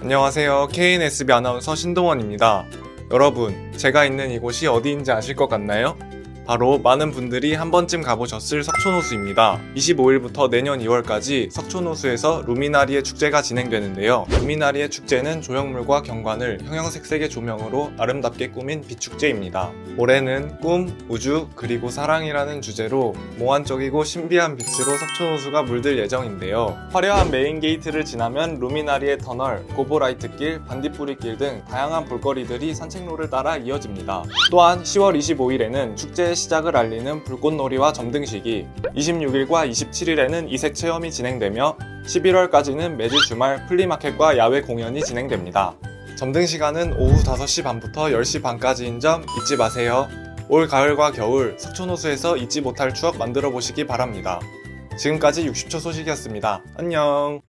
안녕하세요. KNSB 아나운서 신동원입니다. 여러분, 제가 있는 이곳이 어디인지 아실 것 같나요? 바로 많은 분들이 한 번쯤 가보셨을 석촌호수입니다. 25일부터 내년 2월까지 석촌호수에서 루미나리의 축제가 진행되는데요. 루미나리의 축제는 조형물과 경관을 형형색색의 조명으로 아름답게 꾸민 빛축제입니다. 올해는 꿈, 우주, 그리고 사랑이라는 주제로 몽환적이고 신비한 빛으로 석촌호수가 물들 예정인데요. 화려한 메인 게이트를 지나면 루미나리의 터널, 고보라이트길, 반딧불이길 등 다양한 볼거리들이 산책로를 따라 이어집니다. 또한 10월 25일에는 축제의 시작을 알리는 불꽃놀이와 점등식이, 26일과 27일에는 이색 체험이 진행되며 11월까지는 매주 주말 플리마켓과 야외 공연이 진행됩니다. 점등 시간은 오후 5시 반부터 10시 반까지인 점 잊지 마세요. 올 가을과 겨울 석촌호수에서 잊지 못할 추억 만들어 보시기 바랍니다. 지금까지 60초 소식이었습니다. 안녕.